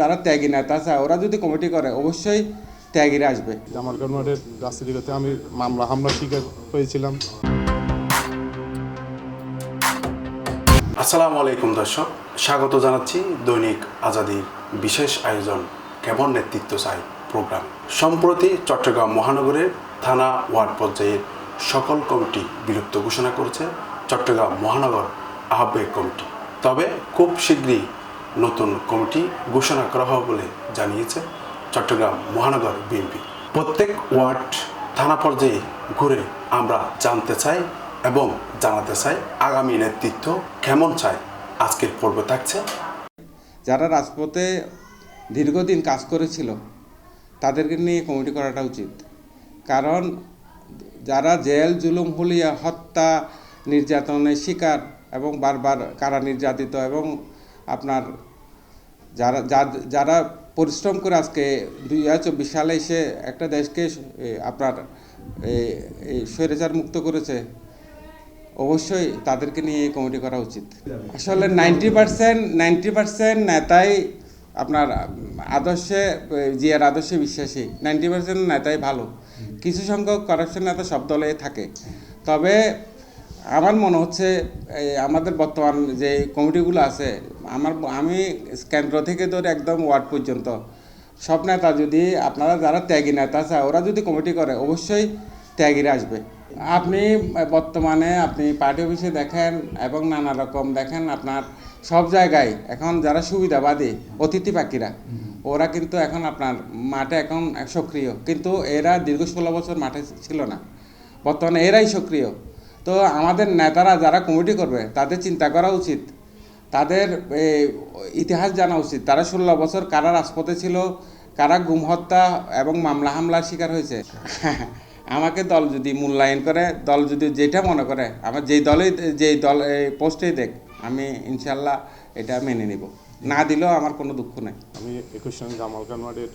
যারা ত্যাগী নেতা আছে ওরা যদি কমিটি করে অবশ্যই ত্যাগীরা আসবে। জামাল কানুয়ারের রাজনীতিগত আমি মামলা হামলা শিকার হয়েছিলাম। আসসালামু আলাইকুম দর্শক স্বাগত জানাচ্ছি দৈনিক আজাদির বিশেষ আয়োজন কেমন নেতৃত্ব চাই প্রোগ্রাম। সম্প্রতি চট্টগ্রাম মহানগরের থানা ওয়ার্ড পর্যায়ের সকল কমিটি বিলুপ্ত ঘোষণা করেছে চট্টগ্রাম মহানগর আহ্বায়ক কমিটি। তবে খুব শীঘ্রই নতুন কমিটি ঘোষণা করা হবে বলে জানিয়েছে চট্টগ্রাম মহানগর বিএনপি। প্রত্যেক ওয়ার্ড, থানা পর্যায়ে ঘুরে আমরা জানতে চাই এবং জানাতে চাই আগামী নেতৃত্ব কেমন চাই আজকের পর্ব থাকছে। যারা রাজপথে দীর্ঘদিন কাজ করেছিল, তাদেরকে নিয়ে কমিটি করাটা উচিত। কারণ যারা জেল, জুলুম, হুলিয়া, হত্যা, নির্যাতনের শিকার এবং বারবার কারা নির্যাতিত এবং আপনার যারা যারা পরিশ্রম করে আজকে দুই হাজার চব্বিশ সালে এসে একটা দেশকে আপনার স্বৈরাচার মুক্ত করেছে, অবশ্যই তাদেরকে নিয়ে এই কমিটি করা উচিত। আসলে নাইনটি পার্সেন্ট নাইনটি পার্সেন্ট নেতাই আপনার আদর্শে জিয়ার আদর্শে বিশ্বাসী। নাইনটি পার্সেন্ট নেতাই ভালো। কিছু সংখ্যক করাপশন নেতা সব দলে থাকে। তবে আমার মনে হচ্ছে আমাদের বর্তমান যে কমিটিগুলো আছে আমার আমি কেন্দ্র থেকে ধরে একদম ওয়ার্ড পর্যন্ত। সব নেতা যদি আপনারা যারা ত্যাগী নেতা চায় ওরা যদি কমিটি করে অবশ্যই ত্যাগীরা আসবে। আপনি বর্তমানে আপনি পার্টি অফিসে দেখেন এবং নানা রকম দেখেন আপনার সব জায়গায় এখন যারা সুবিধাবাদী অতিথি পাখিরা ওরা কিন্তু এখন আপনার মাঠে এখন সক্রিয়। কিন্তু এরা দীর্ঘ ষোলো বছর মাঠে ছিল না। বর্তমানে এরাই সক্রিয়। তো আমাদের নেতারা যারা কমিটি করবে তাদের চিন্তা করা উচিত তাদের ইতিহাস জানা উচিত। তারা ষোলো বছর কারা রাজপথে ছিল, কারা গুম হত্যা এবং মামলা হামলার শিকার হয়েছে? আমাকে দল যদি মূল্যায়ন করে, দল যদি যেটা মনে করে, আমার যেই দলে যেই দল পোস্টেই দেখ, আমি ইনশাল্লাহ এটা মেনে নিব। না দিলেও আমার কোনো দুঃখ নেই। আমি একুশ সঙ্গে জামাল কানুয়ারের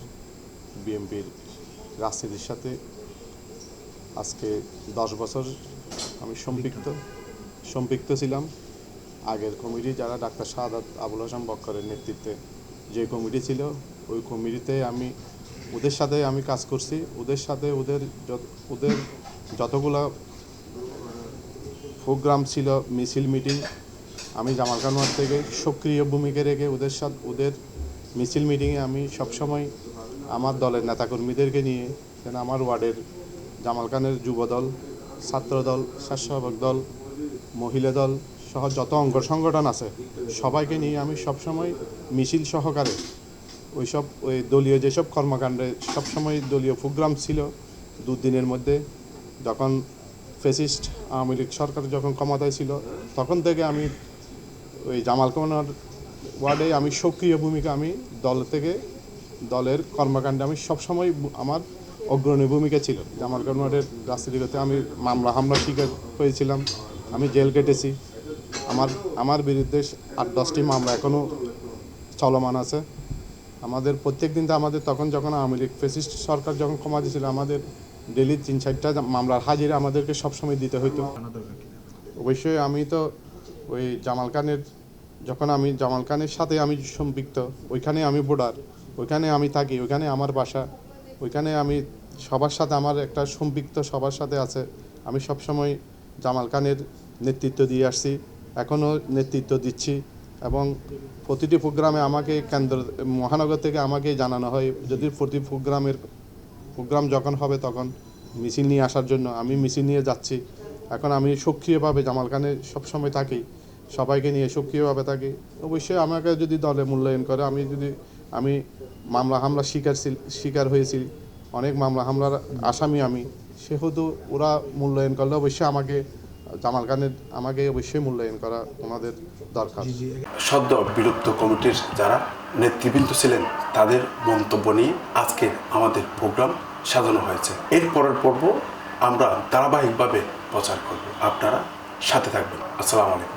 বিএনপির রাজনীতির সাথে আজকে দশ বছর আমি সম্পৃক্ত সম্পৃক্ত ছিলাম। আগের কমিটি যারা ডাক্তার শাহাদাত আবুল হাসান বক্করের নেতৃত্বে যে কমিটি ছিল, ওই কমিটিতে আমি, ওদের সাথে আমি কাজ করছি। ওদের সাথে ওদের ওদের যতগুলো প্রোগ্রাম ছিল, মিছিল, মিটিং, আমি জামাল কানোয়ার থেকে সক্রিয় ভূমিকা রেখে ওদের সাথে, ওদের মিছিল, মিটিংয়ে আমি সবসময় আমার দলের নেতাকর্মীদেরকে নিয়ে, যেন আমার ওয়ার্ডের জামাল খানের যুব দল দল, মহিলা দল সহ যত অঙ্গ সংগঠন আছে, সবাইকে নিয়ে আমি সবসময় মিছিল সহকারে ওইসব, ওই দলীয় যেসব কর্মকাণ্ডে সবসময় দলীয় প্রোগ্রাম ছিল, দুদিনের মধ্যে যখন ফেসিস্ট আওয়ামী লীগ সরকার যখন ক্ষমতায় ছিল, তখন থেকে আমি ওই জামাল কামানোর ওয়ার্ডে আমি সক্রিয় ভূমিকা আমি দল থেকে, দলের কর্মকাণ্ডে আমি সবসময় আমার অগ্রণী ভূমিকা ছিল। জামাল কামানোরের রাজনীতিগত আমি মামলা, হামলা শিকার হয়েছিলাম, আমি জেল কেটেছি আমার আমার বিরুদ্ধে আট, দশটি মামলা এখনও চলমান আছে। আমাদের প্রত্যেক দিন আমাদের তখন যখন আওয়ামী লীগ ফেসিস্ট সরকার যখন ক্ষমা দিয়েছিল, আমাদের ডেলি তিন, চারটা মামলার হাজিরা আমাদেরকে সবসময় দিতে হতো অবশ্যই আমি তো ওই জামাল খানের, যখন আমি জামাল খানের সাথে আমি সম্পৃক্ত, ওইখানে আমি বোর্ডার ওইখানে আমি থাকি, ওইখানে আমার বাসা, ওইখানে আমি সবার সাথে আমার একটা সম্পৃক্ত সবার সাথে আছে। আমি সবসময় জামাল খানের নেতৃত্ব দিয়ে আসছি। এখনও নেতৃত্ব দিচ্ছি এবং প্রতিটি প্রোগ্রামে আমাকে কেন্দ্র, মহানগর থেকে আমাকে জানানো হয়, যদি প্রতি প্রোগ্রামের, প্রোগ্রাম যখন হবে তখন মিছিল নিয়ে আসার জন্য আমি মিছিল নিয়ে যাচ্ছি। এখন আমি সক্রিয়ভাবে, জামাল খানে সবসময় থাকি, সবাইকে নিয়ে সক্রিয়ভাবে থাকি। অবশ্যই আমাকে যদি দলে মূল্যায়ন করে, আমি যদি, আমি মামলা হামলা শিকার শিকার হয়েছি, অনেক মামলা হামলার আসামি আমি, সেহেতু ওরা মূল্যায়ন করলে অবশ্যই আমাকে জামাল খানের আমাকে অবশ্যই মূল্যায়ন করা ওনাদের দরকার। সদ্য বিলুপ্ত কমিটির যারা নেতৃবৃন্দ ছিলেন তাদের মন্তব্য নিয়ে আজকের আমাদের প্রোগ্রাম সাজানো হয়েছে। এর পরের পর্ব আমরা ধারাবাহিকভাবে প্রচার করব। আপনারা সাথে থাকবেন। আসসালামু আলাইকুম।